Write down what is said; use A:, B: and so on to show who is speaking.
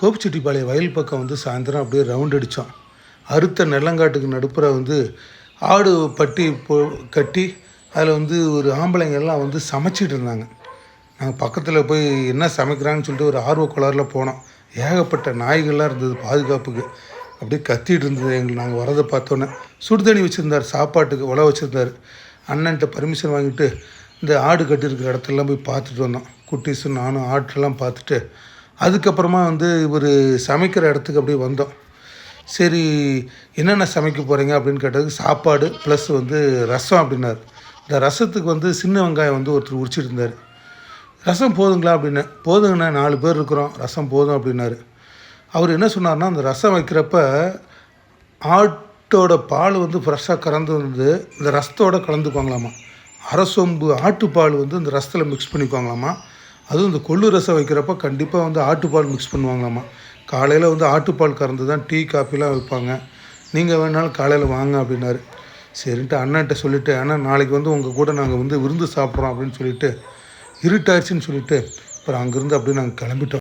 A: கோபிச்செட்டிப்பாளையம் வயல் பக்கம் வந்து சாயந்தரம் அப்படியே ரவுண்ட் அடித்தோம் அறுத்த நெல்லங்காட்டுக்கு நடுப்புற வந்து ஆடு பட்டி போ கட்டி அதில் வந்து ஒரு ஆம்பளைங்கள்லாம் வந்து சமைச்சிட்டு இருந்தாங்க. நாங்கள் பக்கத்தில் போய் என்ன சமைக்கிறாங்கன்னு சொல்லிட்டு ஒரு ஆர்வ கோளாறில் போனோம். ஏகப்பட்ட நாய்கள்லாம் இருந்தது பாதுகாப்புக்கு. அப்படியே கத்திட்டு இருந்தது எங்களுக்கு நாங்கள் வரதை பார்த்தோன்னே சுடுதண்ணி வச்சுருந்தார் சாப்பாட்டுக்கு உழ வச்சுருந்தார். அண்ணன்ட்ட பர்மிஷன் வாங்கிட்டு இந்த ஆடு கட்டியிருக்கிற இடத்துலலாம் போய் பார்த்துட்டு வந்தோம். குட்டீஸும் நானும் ஆட்டெல்லாம் பார்த்துட்டு அதுக்கப்புறமா வந்து ஒரு சமைக்கிற இடத்துக்கு அப்படியே வந்தோம். சரி என்னென்ன சமைக்க போகிறீங்க அப்படின்னு கேட்டதுக்கு சாப்பாடு ப்ளஸ் வந்து ரசம் அப்படின்னாரு. இந்த ரசத்துக்கு வந்து சின்ன வெங்காயம் வந்து ஒருத்தர் உரிச்சிட்டு இருந்தார். ரசம் போதுங்களா அப்படின்னு போதுங்கண்ணா நாலு பேர் இருக்கிறோம் ரசம் போதும் அப்படின்னாரு. அவர் என்ன சொன்னார்னா அந்த ரசம் வைக்கிறப்ப ஆட்டோட பால் வந்து ஃப்ரெஷ்ஷாக கறந்து வந்து இந்த ரசத்தோடு கலந்துக்குவாங்களாமா. அரசொம்பு ஆட்டுப்பால் வந்து இந்த ரசத்தில் மிக்ஸ் பண்ணிக்குவாங்களாமா. அதுவும் இந்த கொள்ளு ரசம் வைக்கிறப்ப கண்டிப்பாக வந்து ஆட்டுப்பால் மிக்ஸ் பண்ணுவாங்களாம்மா. காலையில் வந்து ஆட்டுப்பால் கறந்து தான் டீ காஃபிலாம் வைப்பாங்க. நீங்கள் வேணாலும் காலையில் வாங்க அப்படின்னாரு. சரின்ட்டு அண்ணன்ட்ட சொல்லிவிட்டு அண்ணா நாளைக்கு வந்து உங்கள் கூட நாங்கள் வந்து விருந்து சாப்பிட்றோம் அப்படின்னு சொல்லிட்டு இருட்டாயிடுச்சுன்னு சொல்லிவிட்டு அப்புறம் அங்கேருந்து அப்படியே நாங்கள் கிளம்பிட்டோம்.